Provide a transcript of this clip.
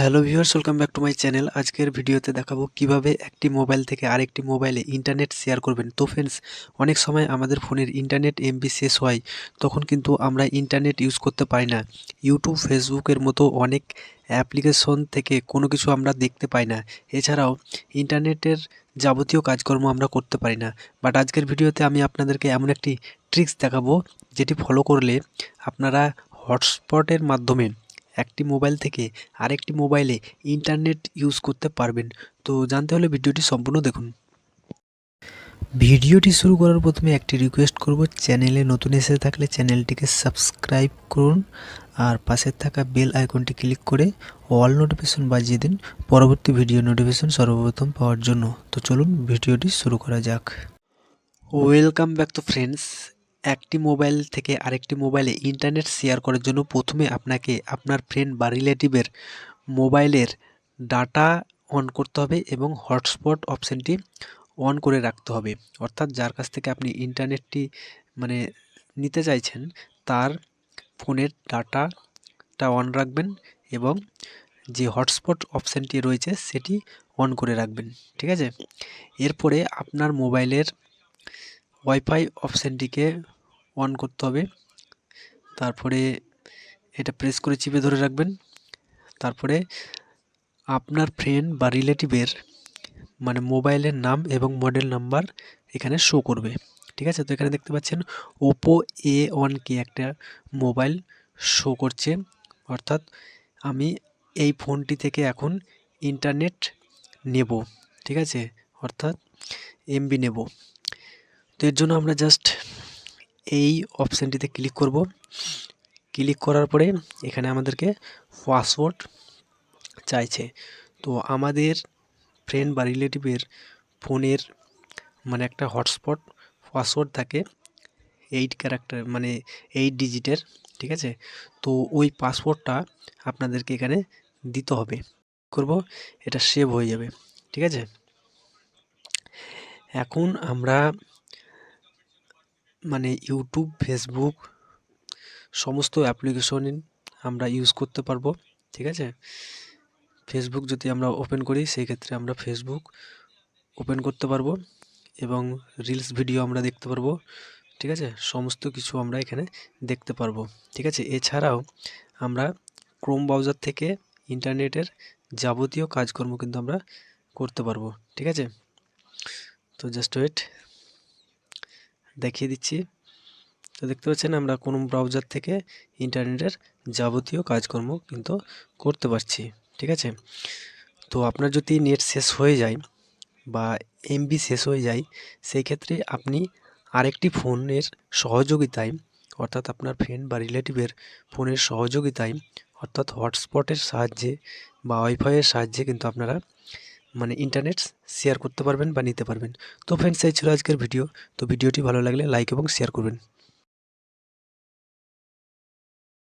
Hello viewers welcome back to my channel আজকের ভিডিওতে দেখাবো কীভাবে একটি মোবাইল থেকে আরেকটি মোবাইলে ইন্টারনেট শেয়ার করবেন। তো ফ্রেন্ডস অনেক সময় আমাদের ফোনের ইন্টারনেট এমবি শেষ হয়, তখন কিন্তু আমরা ইন্টারনেট ইউজ করতে পারি না। ইউটিউব ফেসবুকের মতো অনেক অ্যাপ্লিকেশন থেকে কোনো কিছু আমরা দেখতে পাই না। এছাড়াও ইন্টারনেটের যাবতীয় কাজকর্ম আমরা করতে পারি না। বাট আজকের ভিডিওতে আমি আপনাদেরকে এমন একটি ট্রিক্স দেখাবো, যেটি ফলো করলে আপনারা হটস্পটের মাধ্যমে একটি মোবাইল থেকে আরেকটি মোবাইলে ইন্টারনেট ইউজ করতে পারবেন। তো জানতে হলে ভিডিওটি সম্পূর্ণ দেখুন। ভিডিওটি শুরু করার প্রথমে একটি রিকোয়েস্ট করব, চ্যানেলে নতুন এসে থাকলে চ্যানেলটিকে সাবস্ক্রাইব করুন আর পাশে থাকা বেল আইকনটি ক্লিক করে অল নোটিফিকেশন বাজিয়ে দিন। পরবর্তী ভিডিও নোটিফিকেশন সর্বপ্রথম পাওয়ার জন্য। তো চলুন ভিডিওটি শুরু করা যাক। ওয়েলকাম ব্যাক তো ফ্রেন্ডস একটি মোবাইল থেকে আরেকটি মোবাইলে ইন্টারনেট শেয়ার করার জন্য প্রথমে আপনাকে আপনার ফ্রেন্ড বা রিলেটিভের মোবাইলের ডাটা অন করতে হবে এবং হটস্পট অপশানটি অন করে রাখতে হবে। অর্থাৎ যার কাছ থেকে আপনি ইন্টারনেটটি মানে নিতে চাইছেন, তার ফোনের ডাটাটা অন রাখবেন এবং যে হটস্পট অপশানটি রয়েছে, সেটি অন করে রাখবেন। ঠিক আছে? এরপরে আপনার মোবাইলের ওয়াইফাই অপশানটিকে অন করতে হবে। তারপরে এটা প্রেস করে চিপে ধরে রাখবেন। তারপরে আপনার ফ্রেন্ড বা রিলেটিভের মানে মোবাইলের নাম এবং মডেল নাম্বার এখানে শো করবে। ঠিক আছে? তো এখানে দেখতে পাচ্ছেন ওপো এ ওয়ান কে একটা মোবাইল শো করছে। অর্থাৎ আমি এই ফোনটি থেকে এখন ইন্টারনেট নেব। ঠিক আছে? অর্থাৎ এমবি নেব। তো এর জন্য আমরা জাস্ট এই অপশানটিতে ক্লিক করব। ক্লিক করার পরে এখানে আমাদেরকে পাসওয়ার্ড চাইছে। তো আমাদের ফ্রেন্ড বা রিলেটিভের ফোনের মানে একটা হটস্পট পাসওয়ার্ড থাকে এইট ক্যারেক্টার মানে এইট ডিজিটের ঠিক আছে? তো ওই পাসওয়ার্ডটা আপনাদেরকে এখানে দিতে হবে। করব, এটা সেভ হয়ে যাবে, ঠিক আছে? এখন আমরা মানে ইউটিউব ফেসবুক সমস্ত অ্যাপ্লিকেশন আমরা ইউজ করতে পারব, ঠিক আছে? ফেসবুক যদি আমরা ওপেন করি, সেই ক্ষেত্রে আমরা ফেসবুক ওপেন করতে পারব এবং রিলস ভিডিও আমরা দেখতে পারব, ঠিক আছে? সমস্ত কিছু আমরা এখানে দেখতে পারব, ঠিক আছে? এছাড়াও আমরা ক্রোম ব্রাউজার থেকে ইন্টারনেটের যাবতীয় কাজকর্ম কিন্তু আমরা করতে পারব, ঠিক আছে? তো জাস্ট ওয়েট দেখিয়ে দিচ্ছি। তো দেখতে পাচ্ছেন আমরা কোনো ব্রাউজার থেকে ইন্টারনেটের যাবতীয় কাজকর্ম কিন্তু করতে পারছি, ঠিক আছে? তো আপনার যদি নেট শেষ হয়ে যায় বা এমবি শেষ হয়ে যায়, সেই ক্ষেত্রে আপনি আরেকটি ফোনের সহযোগিতায়, অর্থাৎ আপনার ফ্রেন্ড বা রিলেটিভের ফোনের সহযোগিতায়, অর্থাৎ হটস্পটের সাহায্যে বা ওয়াইফাইয়ের সাহায্যে কিন্তু আপনারা মানে ইন্টারনেট শেয়ার করতে পারবেন বা নিতে পারবেন। তো ফ্রেন্ডস এই ছিল আজকের ভিডিও তো ভিডিওটি ভালো লাগলে লাইক এবং শেয়ার করবেন।